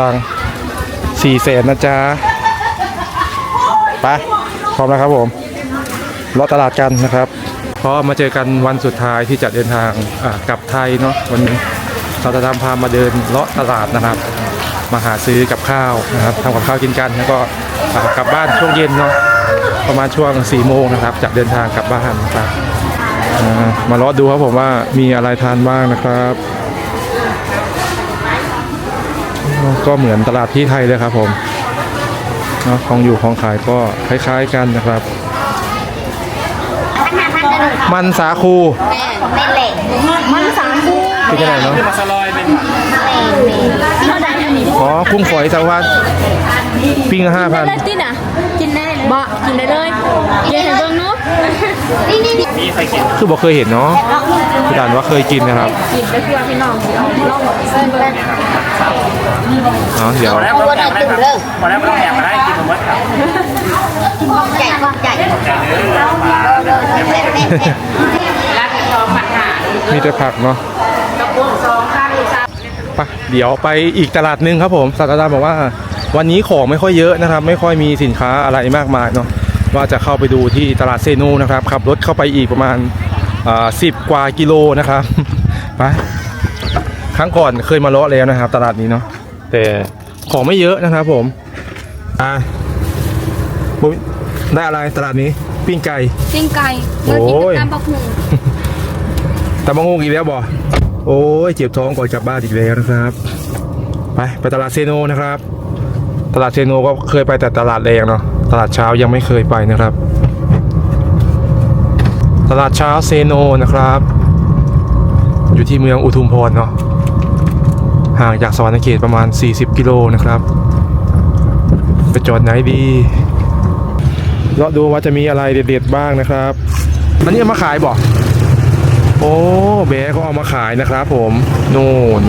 ตังสี่แสนนะจ๊ะไปพร้อมแล้วครับผมเลาะตลาดกันนะครับ เพราะมาเจอกันวันสุดท้ายที่จะเดินทางกลับไทยเนาะวันนี้เราจะทำพามาเดินเลาะตลาดนะครับ มาหาซื้อกับข้าวนะครับทำกับข้าวกินกันแล้วก็กลับบ้านช่วงเย็นเนาะประมาณช่วง4ี่โมงนะครับจะเดินทางกลับบ้านนะครับมาเลาะดูครับผมว่ามีอะไรทานบ้างนะครับ ก็เหมือนตลาดที่ไทยเลยครับผมเนาะของอยู่ของขายก็คล้ายๆกันนะครับ มันสาคูไม่เละมันสามคู่เป็นยังไงเนาะมาสลอยเป็นเท่าไหร่อันนี้อ๋อกุ้งฝอยสาวพันปิ้งห้าพันเล่นติน่ะกินได้เลยบ่กินได้เลยเดี๋ยวเห็นเบิ่ง เนาะนี่นี่นี่มีใครกินคือบอกเคยเห็นเนาะพี่ด่านว่าเคยกินนะครับกินไปเพื่อพี่น้องสิเอาลองเส้นเบิ่งเนาะเดี๋ยวพอแล้วไม่ต้องแหกมาได้ครับพอแล้วไม่ต้องแหกมาได้กินผมว่าครับใหญ่ความใหญ่มีแต่ผักเนาะไปเดี๋ยวไปอีกตลาดหนึงครับผมศาสตราจารย์บอกว่า วันนี้ของไม่ค่อยเยอะนะครับ ไม่ค่อยมีสินค้าอะไรมากมายเนาะ ว่าจะเข้าไปดูที่ตลาดเซนูนะครับ ขับรถเข้าไปอีกประมาณสิบกว่ากิโลนะครับไปครั้งก่อนเคยมาเลาะแล้วนะครับ ตลาดนี้เนาะแต่ของไม่เยอะนะครับผมอะบุ๊ยได้อะไรตลาดนี้ปิ้งไก่ปิ้งไก่โอ้ยตามบักหุ่งตำมะงงอีกแล้วบ่โอ้ยเจ็บท้องก่อนกลับบ้านอีกแล้วนะครับ ไปไปตลาดเซโนนะครับ ตลาดเซโนก็เคยไปแต่ตลาดแรงเนาะต ลาดเช้ายังไม่เคยไปนะครับ ตลาดเช้าเซโนนะครับ อยู่ที่เมืองอุทุมพรเนาะห่างจากสวรรณเขตประมาณ 40 กิโลนะครับ ไปจอดไหนดีเลาะดูว่าจะมีอะไรเด็ดๆบ้างนะครับ อันนี้เอามาขายบ่โอ้เบะก็เอามาขายนะครับผม โน่น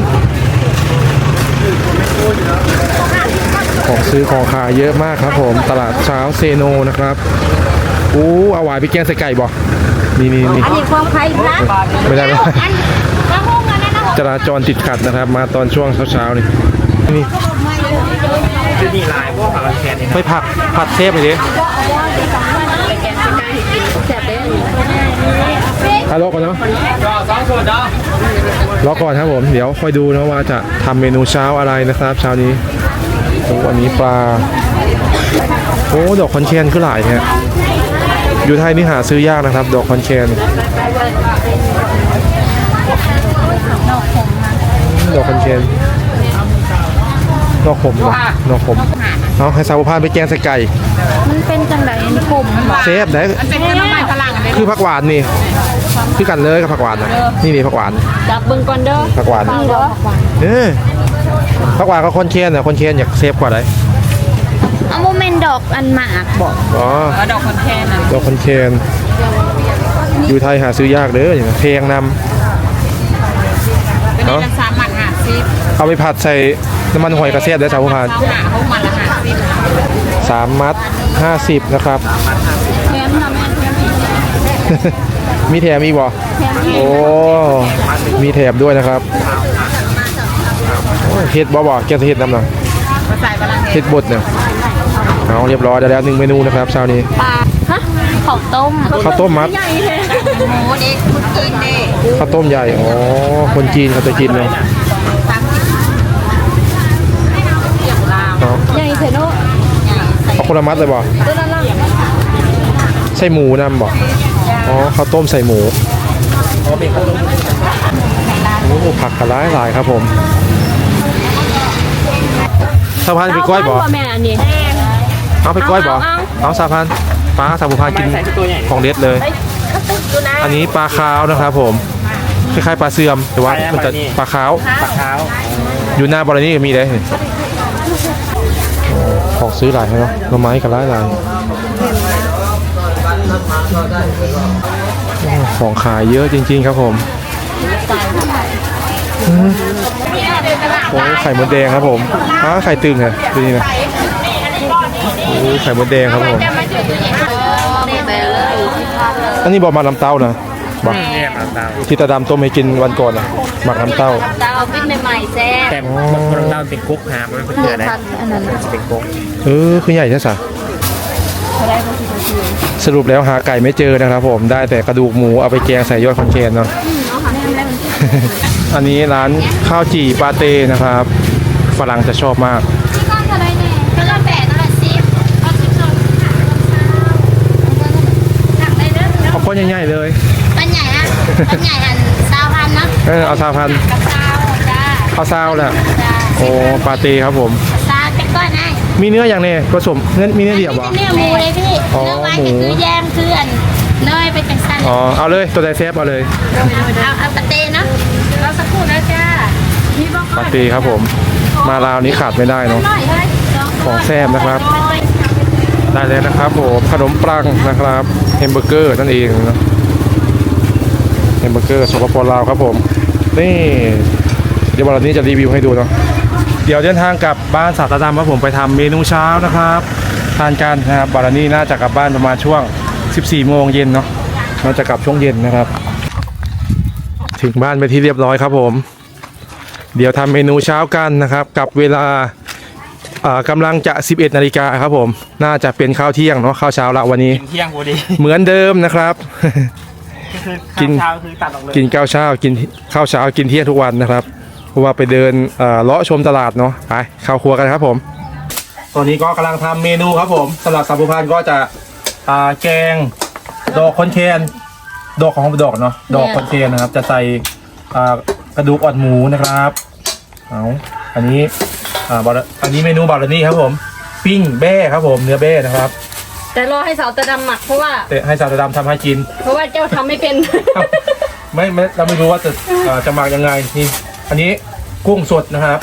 ของซื้อของขายเยอะมากครับผมตลาดเช้าเซโนนะครับอู้เอาหวายไปแกงใส่ไก่บ่นี่นี่นี่อันนี้ความใครนะไม่ได้ไม่ได้อันกระห้องอันนั้นนะจราจรติดขัดนะครับ มาตอนช่วงเช้าๆนี่นี่คือนี่ลายพวกผักแคนนี่ไม่ผักผัดเทพไปดิแซ่บได้อะรอก่อนเนาะก็สองส่วนเนาะรอก่อนครับผม เดี๋ยวค่อยดูนะว่าจะทำเมนูเช้าอะไรนะครับเช้านี้ โอ้อันนี้ปลา โอ้ ดอกคอนแคนขึ้นหลายเนี่ยอยู่ไทยนี่หาซื้อยากนะครับ ดอกคอนแคนดอกคอนแคนดอกขมเนอะดอกขมเอาให้สาวพานไปแกงใส่ไก่ มันเป็นจังไดอันนี้ผมเซฟได้เป็นขนมไม้ฝรั่งเลยคือผักหวานนี่ คือกันเลยกับผักหวานนะนี่นี่ผักหวานจับเบิ่งก่อนเด้อผักหวานนี่เด้อเออ ผักหวานกับคอนแคนน่ะคอนแคนอยากเซฟกว่าไหนเอาโมเมนต์ดอกอันหมากบอกอ๋อดอกคอนแทนอะดอกคอนแคนอยู่ไทยหาซื้อยากเด้ออย่างเพลงนำเนาะสามหมักหาซิเอาไปผัดใส่น้ำมันหอยกระเทียมได้สาวพานเอาหาเขามาละหาซิสามมัดห้าสิบนะครับแถมทำให้มีแถมอีกบ่แถมให้โอ้ มีแถมด้วยนะครับโอ้ย เฮ็ดบ่บ่แกงเฮ็ดน้ำหนังใส่บะลังเฮ็ดบดเนี่ยเอาเรียบร้อยได้แล้วหนึ่งเมนูนะครับเช้านี้ปลาฮะข้าวต้มข้าวต้มมัดใหญ่เลยหมูเด็กคุณกินเด็กข้าวต้มใหญ่อ๋อคนจีนเขาจะกินเนาะเอาใหญ่เถอะเนาะเอาคนละมัดเลยบ่ตัวนั้นล่ะใส่หมูนำบ่อ๋อข้าวต้มใส่หมูโอ้ผักกระไรหลายครับผม สะพานไปก้อยบ่เาแม่อันนี้เอาไปก้อยบ่ เอาเอาเอาสะพานปลาสะพานกินใส่ตัวใหญ่ของเด็ดเลย อันนี้ปลาขาวนะครับผม คล้ายๆปลาเสื่อม แต่ว่ามันจะปลาขาวผักเท้าอยู่หน้าบรินี่ก็มีได้ของซื้อหลายเนาะหน่อไม้กับหลายหลายโอ้ของขายเยอะจริง ๆ ครับผม อืมโอ้ไข่มดแดงครับผมอ้าไข่ตึงเหรอดูนี่นะโอ้ไข่มดแดงครับผมอันนี้บอกมาน้ำเต้านะบอกเนี่ยมาตามที่ตาดำต้มให้กินวันก่อนนะหมักน้ำเต้าดาวปิ้งใหม่ๆแซ่บแต่บางคนเราเป็นกุ๊กหามันเป็นเกลือนะพันอันนั้นมันจะเป็นกุ๊กเออคือใหญ่ใช่สะเขาได้ก็สิบนาทีสรุปแล้วหาไก่ไม่เจอนะครับผมได้แต่กระดูกหมูเอาไปแกงใส่ยอดคอนเคนเนาะเอาค่ะได้มันอันนี้ร้านข้าวจี่ปาเต้นะครับ ฝรั่งจะชอบมากพี่ก้อนเท่าไรเนี่ยก็ละแปดนั่นแหละสิบเอาสิบสองหนักได้เด้อเอาก้อนใหญ่ๆเลยปันใหญ่อะปันใหญ่อันสาวพันนะเออเอาซาพันกับสาวจ้าเอาซาวแหละจ้าโอ้ปาเต้ครับผมสาวเป็นก้อนไงมีเนื้ออย่างเนี้ผสมเนื้อมีเนื้อเดียบวะเนื้อหมูเลยพี่อ๋อเนื้อไว้หมูก็คือแยมคืออันเนยเป็นจังสันอ๋อเอาเลยตัวใดแซฟเอาเลยเอาเอาปาเต้เนาะเราสั กครู่นะจ้ามีบ้างปาเต้ครับผม มาลาวนี้ขาดไม่ได้เนาะ หน่อยเฮ้ยของแซ่บนะครับ ได้เลยนะครับผมขนมปังนะครับแฮมเบอร์เกอร์นั่นเองเนาะแฮมเบอร์เกอร์สปปลาวครับผม นี่เดี๋ยววันนี้จะรีวิวให้ดูเนาะเดี๋ยวเดินทางกลับบ้านสาตาดำครับผมไปทำเมนูเช้านะครับทานกันนะครับบารนี่น่าจะกลับบ้านประมาณช่วง 14 โมงเย็นเนาะน่าจะกลับช่วงเย็นนะครับ ถึงบ้านไปนที่เรียบร้อยครับผม เดี๋ยวทำเมนูเช้ากันนะครับ กับเวลาอ่ากำลังจะ 11 นาฬิกาครับผม น่าจะเป็นข้าวเที่ยงเนาะข้าวเช้าละวันนี้ กินเที่ยงพอดี เหมือนเดิมนะครับคือกินข้าวเช้าคือตัดออกเลย กินข้าวเช้า กินข้าวเช้า กินเที่ยงทุกวันนะครับ เพราะว่าไปเดินเอ่อเลาะชมตลาดเนาะ ไปเข้าครัวกันครับผม ตอนนี้ก็กำลังทำเมนูครับผมสำหรับสัมภูพานก็จะอ่าแกงดอกคอนเคน ดอกของดอกเนาะดอกคอนเคนนะครับ จะใส่อ่ากระดูกอ่อนหมูนะครับเอาอันนี้อ่าบอลอันนี้เมนูบาร์นี่ครับผม ปิ้งแบ้ครับผมเนื้อแบ้นะครับ แต่รอให้สาวตะดำหมักเพราะว่าแต่ให้สาวดำทำให้กิน เพราะว่าเจ้าทำไม่เป็นไม่ไม่เราไม่รู้ว่าจะเอ่อจะหมักยังไงนี่อันนี้กุ้งสดนะครับ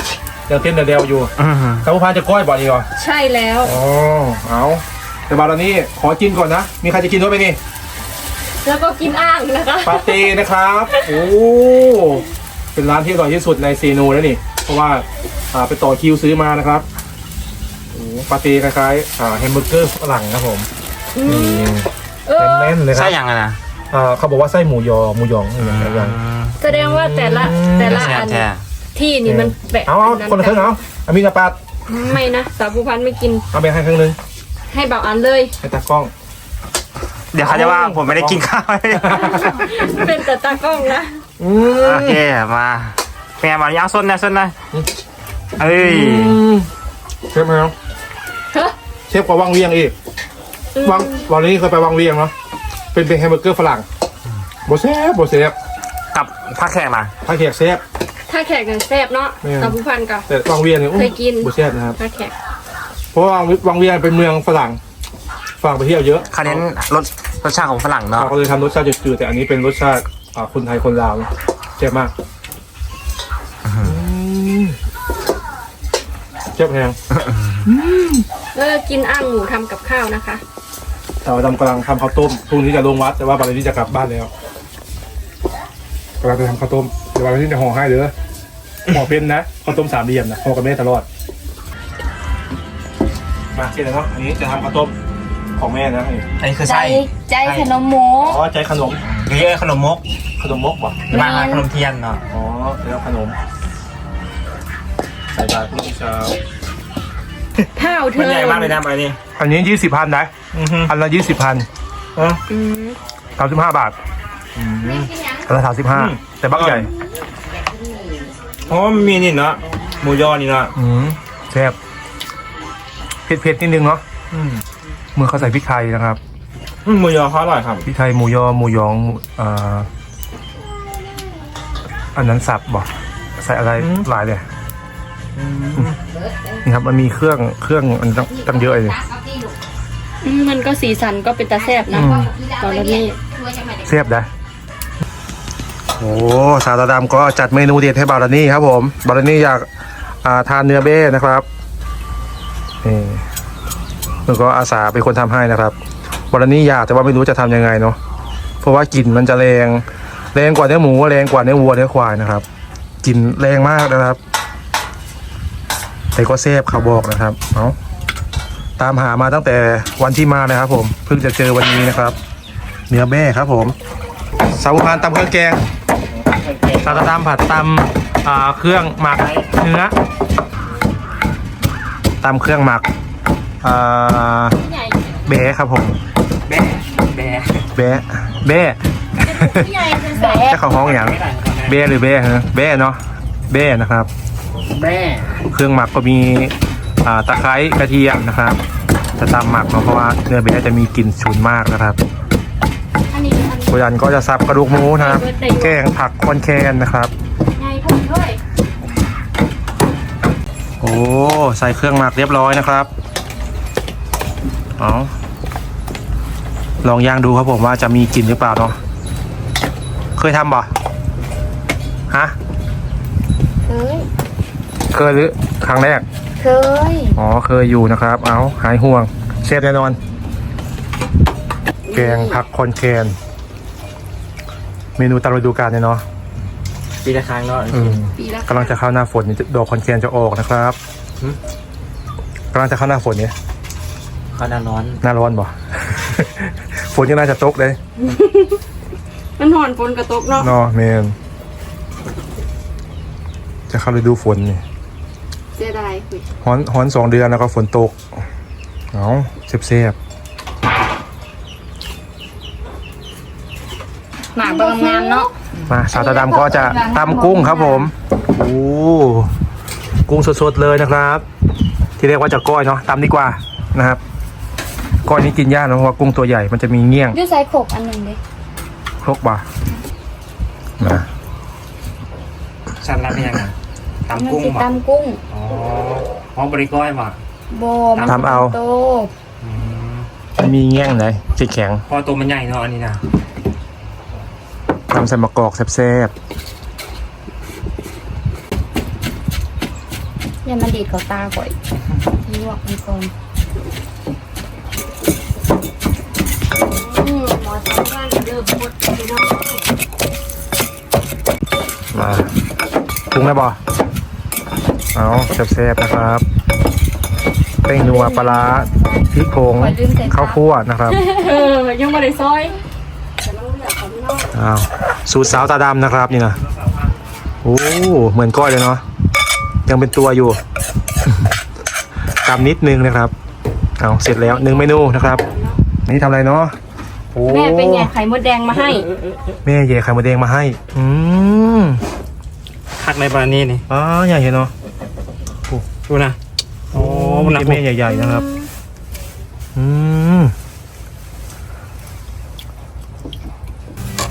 ยังเต้นเดียวๆอยู่อือฮึสาวพานจะก้อยบ่อยอีกเหรอใช่แล้วอ๋อเอาแต่บาร์นี่ขอกินก่อนนะมีใครจะกินด้วยไหมนี่ แล้วก็กินอ่างนะคะปาเต้นะครับ โอ้ เป็นร้านที่อร่อยที่สุดในซีนูแล้วนี่ เพราะว่าอ่าไปต่อคิวซื้อมานะครับโอ้ปาเต้คล้ายๆอ่าแฮมเบอร์เกอร์ฝรั่งครับผมนี่เออแน่นๆเลยคใช่รับยังไงนะอ่าเขาบอกว่าไส้หมูยอหมูหยองอะไรอย่างเงี้ย แสดงว่าแต่ละแต่ละแซ่อับนแท้ที่นี่มันแบะเอาเอาคนละครึ่งเอาอามีกระปัดไม่นะสาวผู้พันไม่กินเอาไปให้ครึ่งหนึงให้เบาอันเลยให้ตากล้อง เดี๋ยวเขาจะว่าผมไม่ได้กินข้าวเป็นแต่ตากล้องนะอืโอเคมาเป็นไงมาย่างส้นนะส้นนะเอ้ยมเชฟไหมครับเฮ้ยเชฟกว่าวังเวียงอีกวังวันนี้เคยไปวังเวียงเนาะเป็นเป็นแฮมเบอร์เกอร์ฝรั่งโบเซฟโบเซฟกับผ้าแขกมาถ้าแขกเซฟ ถ้าแขกกันแซ่บเนาะไม่สาวผู้พันกับ แต่วังเวียงเนี่ยเคยกิน โบเซฟนะครับถ้าแขกเพราะว่าวังเวียงเป็นเมืองฝรั่งฝรั่งไปเที่ยวเยอะเขาเน้นรส รสชาติของฝรั่งเนาะ เขาก็เลยทำรสชาติจืดๆแต่อันนี้เป็นรสชาติอ่าคนไทยคนลาวเจ็บมากเจ็บแพงเออกินอ่างหมูทำกับข้าวนะคะสาวดำกำลังทำข้าวต้มพรุ่งนี้จะลงวัดแต่ว่าบัดนี้จะกลับบ้านแล้วกำลังจะทำข้าวต้มเดี๋ยววันนี้จะห่อให้เด้อห่อเป็นนะข้าวต้มสามเหลี่ยมนะห่อกับแม่ตลอดมาเสร็จแล้วเนาะอันนี้จะทำข้าวต้ม ของแม่นะนี่อันนี้คือใจไส้ใจขนมหมูอ๋อใจขนมเยอะๆขนมมกขนมมกว่ะมาขนมเทียนเนาะอ๋อแล้วขนม ใส่บาตรพรุ่งนี้เช้าข้าวเธมันอใหญ่มากเลยนะอะไรนี่อันนี้ยี่สิบพันนะอือฮึอันละยี่สิบพันอืมสามสิบห้าบาทอันละสามสิบห้าแต่บักใหญ่เพราะว่ามันมีนี่เนาะหมูยอนี่เนาะอืมแซ่บเผ็ดเผ็ดๆนิดนึงเนาะอืม เมื่อเขาใส่พริกไทยนะครับอืมหมูยอเขาอร่อยครับ พริกไทยหมูยอหมูหยองอ่าอันนั้นสับบอกใส่อะไรหลายเลยนี่ครับมันมีเครื่องเครื่องมันตั้งตั้งเยอะเลยอืมมันก็สีสันก็เป็นตาแซ่บนะอืม ตอนนี้เสียบได้โอ้สาวตาดำก็จัดเมนูเด็ดให้บารานี่ครับผม บารานี่อยากอ่าทานเนื้อเบ้นะครับนี่ แล้วก็อาสาเป็นคนทำให้นะครับบารานี่อยากแต่ว่าไม่รู้จะทำยังไงเนาะเพราะว่ากลิ่นมันจะแรงแรงกว่าเนื้อหมูแรงกว่าเนื้อวัวเนื้อควายนะครับกลิ่นแรงมากนะครับ แต่ก็แซ่บเขาบอกนะครับเอาตามหามาตั้งแต่วันที่มานะครับ ผมเพิ่งจะเจอวันนี้นะครับ เนื้อแม่ครับ ผมสาวพานตำเครื่องแกงสาวตำผัดตอ่าเครื่องหมักเนื้อตำเครื่องหมัก อ่าใหญ่เบะครับผม แบะแบะเบะเบะใหญ่เป็นแสจะเข้าห้องอย่างเบะหรือเบะฮะเบะเนาะเบะนะครับ แบะเครื่องหมักก็มีอ่าตะไคร้กระเทียมนะครับจะตำหมักเนาะเพราะว่าเนื้อเบะจะมีกลิ่นฉุนมากนะครับอันนี้อันโบยันก็จะสับกระดูกหมูนะครับ แกงผักคอนแคนนะครับใหญ่ผมด้วยโอ้ใส่เครื่องหมักเรียบร้อยนะครับ เอาลองย่างดูครับผมว่าจะมีกลิ่นหรือเปล่าเนาะเคยทำบ่ฮะเคยเคยหรือครั้งแรก เคย อ๋อเคยอยู่นะครับ เอาหายห่วงเชฟแน่นอน แกงผักคอนแคนเมนูตามฤดูกาลเนี่ยเนาะปีละครั้งเนาะอืมปีละกำลังจะเข้าหน้าฝนนี่ดอกคอนแคนจะออกนะครับหึ กำลังจะเข้าหน้าฝนเนี่ย เขาหน้าร้อนหน้าร้อนบ่ ฝนยังน่าจะตกเลยมันหอนฝนกระตกเนาะเนาะเมนจะเข้าฤดูฝนนี่เสียดายคือฮ้อนฮ้อนสองเดือนแล้วก็ฝนตก เอาเสียบเสียบหมากบางงามเนาะๆมาสาวตาดำก็จะตำกุ้งครับผมโอ้กุ้งสดๆเลยนะครับ ที่เรียกว่าจะก้อยเนาะตำดีกว่านะครับ ก้อยนี้กินยากนะเพราะว่ากุ้งตัวใหญ่มันจะมีเงี้ยงด้วยไซส์ขกอันหนึ่งเลยครกบ่านะชั้นละเป็นยังไงตำกุ้งมันสิบ่ตำกุ้งอ๋ออ๋อบริก้อยบ่โบมันทำเอาโตอืมมันมีเงี้ยงไหนแข็งพอตัวมันใหญ่เนาะอันนี้นะๆทำใส่มะกอกแซ่บอย่ามาดีดกับตาก่อยลวกมันก่อน อืมหมอทำงานเริ่มหมดพี่น้องๆมาปรุงแล้วบ่เอาแซ่บๆนะครับเป้งนัวปลาร้าพริกผงข้าวคั่วนะครับ เออยังไม่ได้ซอยอ้าวสูตรสาวตาดำนะครับ นี่นะโอ้เหมือนก้อยเลยเนาะยังเป็นตัวอยู่ตำนิดนึงนะครับเอาเสร็จแล้วหนึ่งเมนูนะครับ นี่ทำอะไรเนาะ โอ้แม่เป็นไงไข่มดแดงมาให้ แม่เย่ไข่มดแดงมาให้ อืมหักในบานนี้นี่อ๋อใหญ่เห็นเนาะดูนะโอ้โอ้มันหนักแม่ใหญ่ ๆ นะครับ อืม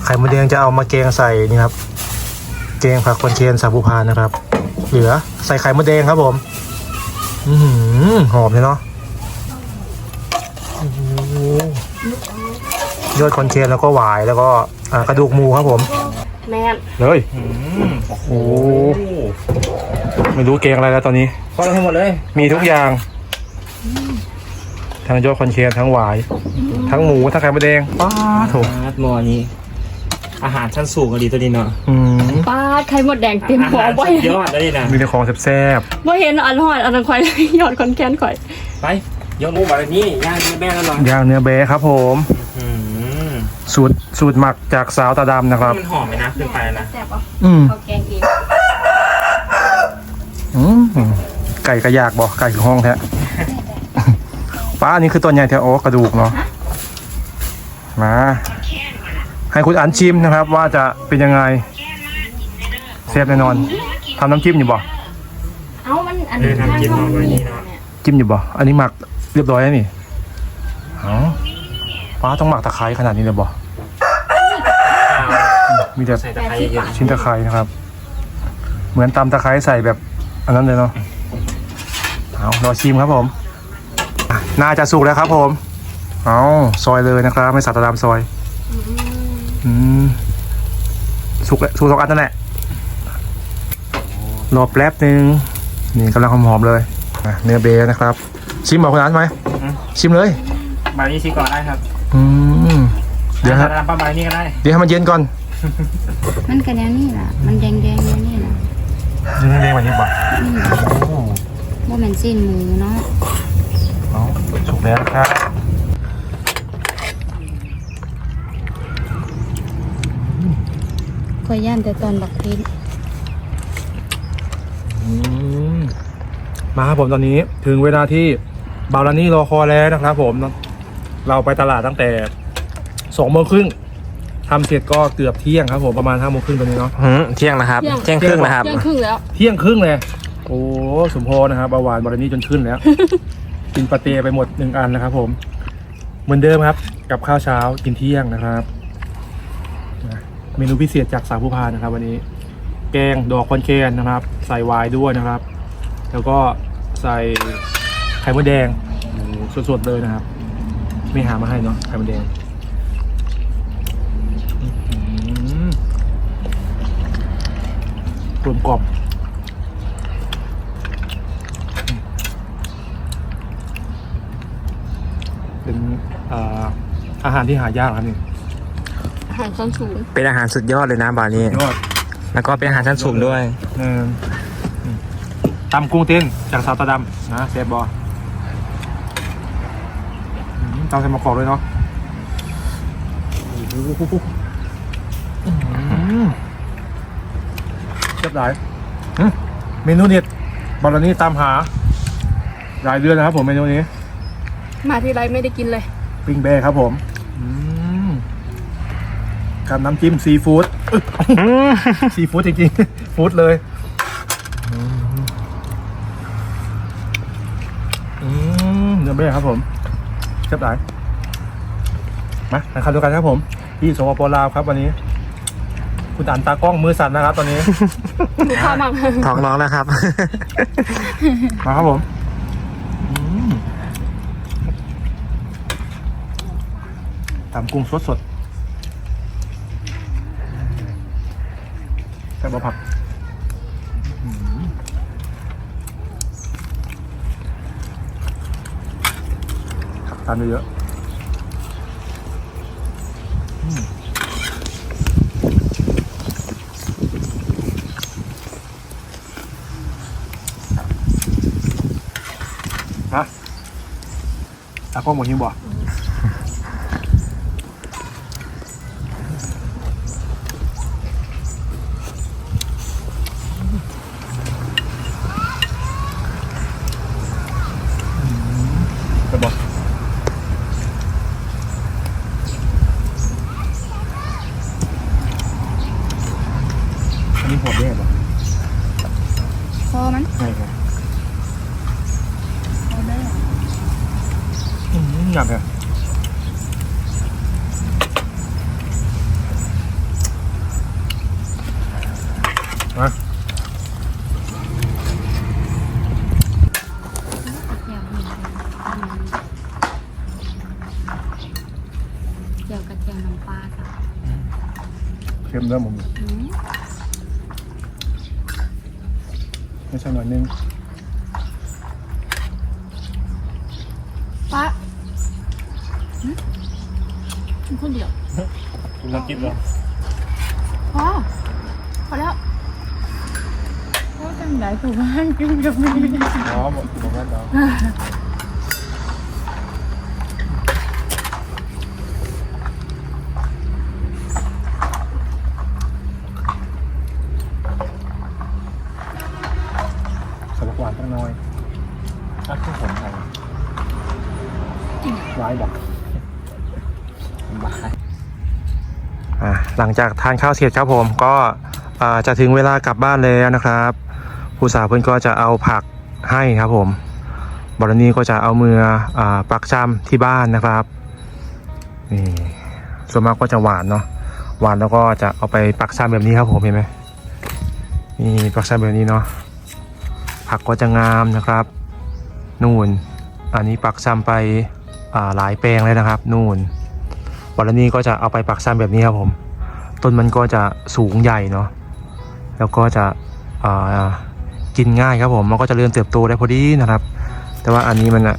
ไข่มดแดงจะเอามาแกงใส่นี่ครับแกงผักคอนเคนสาบูพานนะครับ เหลือใส่ไข่มดแดงครับผม อือหือหอมเลยเนาะโอ้โห ยอดคอนเคนแล้วก็หวายแล้วก็อ่ากระดูกหมูครับผม แม่นเลยอืมโอ้โหไม่รู้แกงอะไรแล้วตอนนี้ พอแล้วทั้งหมดเลยมีทุกอย่าง ทั้งยอดคอนเชียนทั้งหวาย ทั้งหมูทั้งไข่มดแดงป้าโถอาหมอนี้ อาหารชั้นสูงอะดีตัวนี้เนาะอืมปาดไข่มดแดงเต็มอาหัวหารบ่สุดเห็ยนอดเลยนะมีแต่ของแซ่บบ่เห็นอันหอดอันนั้นข่อยยอดคอนแคนข่อยไปยกหมูแบบนี้ย่างนี่แม่แล้วเนาะๆย่างเนื้อแบะครับผมอืม สูตรสูตรหมักจากสาวตาดำนะครับ มันหอมไหมนะขึ้นไปนะแซ่บปะอืม เขาแกงเองอืมไก่กระยากบอกไก่คือห้องแท้ ป้าอันนี้คือตัวใหญ่แท้โอ้กระดูกเนาะมา ให้คุณอันชิมนะครับ ว่าจะเป็นยังไงเซฟแน่นอนทำน้ำจิ้มอยู่บ่เอ้ามันอันเอนี้อทำกินมาไว้นี่เนาะจิ้มอยู่บ่อันนี้หมักเรียบร้อยแล้วนี่อ๋อป้าต้องหมักตะไคร้ขนาดนี้เลยบ่ มีแต่ใส่ตะไคร้เยอะชิ้นตะไคร้นะครับ เหมือนตำตะไคร้ใส่แบบอันนั้นเลยเนาะเอารอชิมครับผมอะน่าจะสุกแล้วครับผม เอาซอยเลยนะครับ ไม่สัตว์ตะดามซอย อืมสุกแล้วสุกสองอันนั่นแหละรอแป๊บนึง นี่กำลังหอมๆเลยอะเนื้อเบย์นะครับ ชิมบอกคุณอันไหม ชิมเลยใบนี้ชิก่อนได้ครับ อืมเดี๋ยวฮะทำประมาณนี้ก็ได้ เดี๋ยวให้มันเย็นก่อน มันกระแนวนี่ล่ะ มันแดงแดงๆแนวนี่ล่ะเย็นเย็นกว่านี้ป่ะโอ้ว่ามันสิ้นหมูเนาะเอาสุกแล้วนะครับข่อยย่านแต่ตอนบักพริกมาครับผมตอนนี้ถึงเวลาที่บาวลานี่รอคอยแล้วนะครับผม เราไปตลาดตั้งแต่สองโมงครึ่ง ทำเสร็จก็เกือบเที่ยงครับผมประมาณห้าโมงครึ่งตอนนี้เนาะ หืมเที่ยงนะครับเที่ยงครึ่งนะครับ เที่ยงครึ่งแล้ว เที่ยงครึ่งเลย โอ้สมพรนะครับเบาหวานบาวลานี่จนขึ้นแล้ว กินปาเต้ไปหมดหนึ่งอันนะครับผม เหมือนเดิมครับ กับข้าวเช้ากินเที่ยงนะครับนะเมนูพิเศษจากสาวผู้พานนะครับ วันนี้ แกงดอกคอนแคนนะครับ ใส่ไวน์ด้วยนะครับ แล้วก็ใส่ไข่มดแดงโอ้โหสดๆเลยนะครับ ไม่หามาให้เนาะไข่มดแดงอื้อหือ กลมกล่อมเป็นอ่าอาหารที่หายากครับนี่อาหารชั้นสูงเป็นอาหารสุดยอดเลยนะบาร์นี่ยอดแล้วก็เป็นอาหารชั้นสูงด้วย เอออืมตำกุ้งเต้นจากสาวตาดำนะเซฟบออืมตำใส่มะกอกด้วยเนาะโอ้โห เรียบร้อยอืมเมนูเด็ดบอลนี่ตามหา หลายเดือนแล้วครับผมเมนูนี้ มาทีไรไม่ได้กินเลย ปิ้งแบร์ครับผมอืมกับน้ำจิ้มซีฟู้ดอึ๊ะซีฟู้ดจริงๆ ฟู้ดเลยอืมอืมเนื้อแบร์ครับผมเรียบร้อยมานะครับดูกันครับผม ที่สปปลาวครับวันนี้ คุณอันตากล้องมือสั่นนะครับ ตอนนี้ ดูข้าวมั่งท้องร้องแล้วครับ มาครับผมอืมตำกุ้งสดสดๆใส่บะผักอืมผักตามเยอะๆ ตากล้องหมดยังบ่ ไปบอกอันนี้หัวแย่ปะ พอมัน ไม่ครับอืมหนักอะมา เจียวกระเทียมน้ำปลาค่ะเค็มเริ่มผมอืมไม่ใช่หน่อยนึงปลาหืมกินคนเดียวคุณน้ำจิ้มเหรอพอพอแล้วก็จังไหนถูกบ้านกินกับมี อ๋อหมดหมดแล้วเนาะสลักหวานตั้งน้อยอัดข้าวผมไทยร้ายบอก บาย อะ หลังจากทานข้าวเสร็จครับผมก็จะถึงเวลากลับบ้านแล้วนะครับผู้สาวเพื่อนก็จะเอาผักให้ครับผมบรณีก็จะเอามืออปักจำที่บ้านนะครับนี่ส่วนมากก็จะหวานเนาะหวานแล้วก็จะเอาไปปักจำแบบนี้ครับผมเห็นไหมนี่ปักจำแบบนี้เนาะผักก็จะงามนะครับนู่นอันนี้ปักจำไปหลายแปลงเลยนะครับ นู่นวันนี้ก็จะเอาไปปักซ้ำแบบนี้ครับผม ต้นมันก็จะสูงใหญ่เนาะแล้วก็จะกินง่ายครับผมมันก็จะเริ่มเติบโตได้พอดีนะครับ แต่ว่าอันนี้มันอะ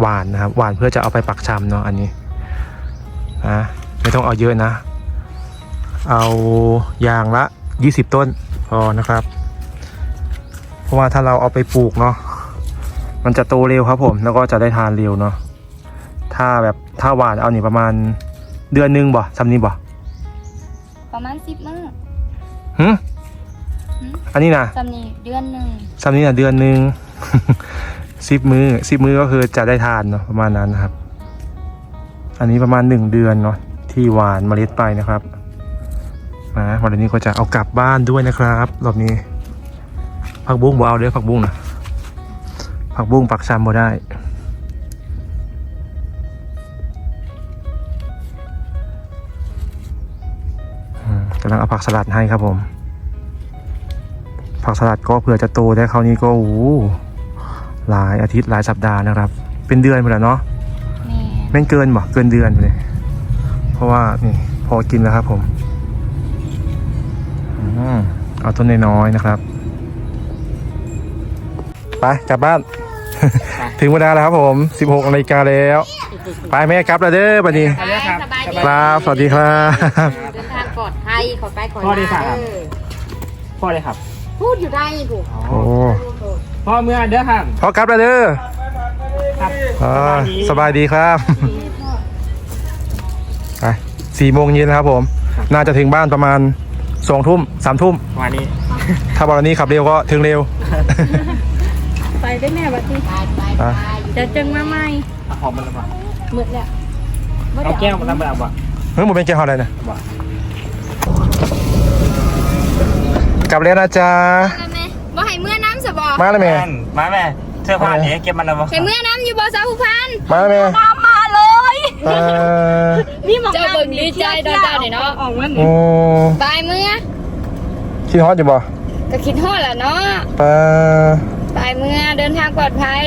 หวานนะครับหวานเพื่อจะเอาไปปักชำเนาะอันนี้นะไม่ต้องเอาเยอะนะ เอาอย่างละ 20 ต้นพอนะครับ เพราะว่าถ้าเราเอาไปปลูกเนาะมันจะโตเร็วครับผมแล้วก็จะได้ทานเร็วเนาะถ้าแบบถ้าหวานเอานี่ประมาณเดือนหนึงบ่ซ้ำนี้บ่ ประมาณสิบมื้อหึหึอันนี้นะจำนี่เดือนหนึ่งซ้ำนี้นะเดือนหนึงสิบมือสิบมือก็คือจะได้ทานเนาะประมาณนั้นนะครับ อันนี้ประมาณหนึ่งเดือนเนาะที่หวานเมล็ดไปนะครับนะวันนี้ก็จะเอากลับบ้านด้วยนะครับรอบนี้ผักบุ้งบ่เอาเด้อผักบุ้งนะผักบุ้งปักชำบ่ได้ กำลังเอาผักสลัดให้ครับผม ผักสลัดก็เผื่อจะโตได้คราวนี้ก็โอ้โหหลายอาทิตย์หลายสัปดาห์นะครับ เป็นเดือนไปแล้วเนาะแม่แม่งเกินบ่เกินเดือนไปเลย เพราะว่านี่พอกินแล้วครับผมอืมเอาต้นน้อยๆนะครับ ไปกลับบ้าน ถึงเวลาแล้วครับผม 16นาฬิกาแล้ว ไปแม่กลับแล้วเด้อบัดนี้ไปเลยครับสบายดีครับ สวัสดีครับ ขอไปขอพ่อดีลาครับ เออพ่อเลยครับพูดอยู่ได้ถูกโอ้พ่อเมื่อเด้อครับพอกลับแล้วเด้อครับอ่าสบายดีครับไปสี่โมงเย็นนะครับผม น่าจะถึงบ้านประมาณสองทุ่มสามทุ่ม วันนี้ ถ้าบอลนี้ขับเร็วก็ถึงเร็วไปได้แม่บัดนี้ไปไปไปจะจึงมาใหม่เอาหอมมันละบ่มืดแล้ว เอาแก้วมาทำอะไรบ่เฮ้ยหมดเป็นแกฮอลอะไรนะ บ่ กลับแล้วนะจ๊ะแม่บ่ให้เมื่อน้ำสบอมาแล้วแม่แม่นมาแม่เสื้อผ้านี้เก็บมันละบ่ให้เมื่อน้ำอยู่บ่สาวผู้พันมาแล้วแม่น้ำมาเลยเอ่อนี่มองเจ้าเบิ่งดีใจดอนเจ้าเนี่ยเนาะออกมาโอ้บายเมื่อคิดฮอตอยู่บ่ก็คิดฮอดแหละเนาะปลาบายเมื่อเดินทางปลอดภัย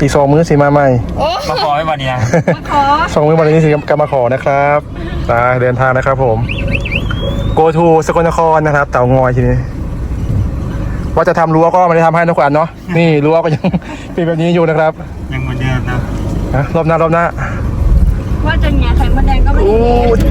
อีกสองมื้อสิมาใหม่ โอ้มาขอไว้บ่เนี่ยมาขอสองมื้อวันนี้สิกลับมาขอนะครับไปเดินทางนะครับผม go to สกลนครนะครับ เต่างอยทีนี้ ว่าจะทำรั้วก็ไม่ได้ทำให้นะขวัญเนาะ นี่รั้วก็ยัง เป็นแบบนี้อยู่นะครับยังเหมือนเดิมนะนะรอบหน้ารอบหน้า ว่าจะแง่ไข่มดแดงก็ไม่โอ้ได้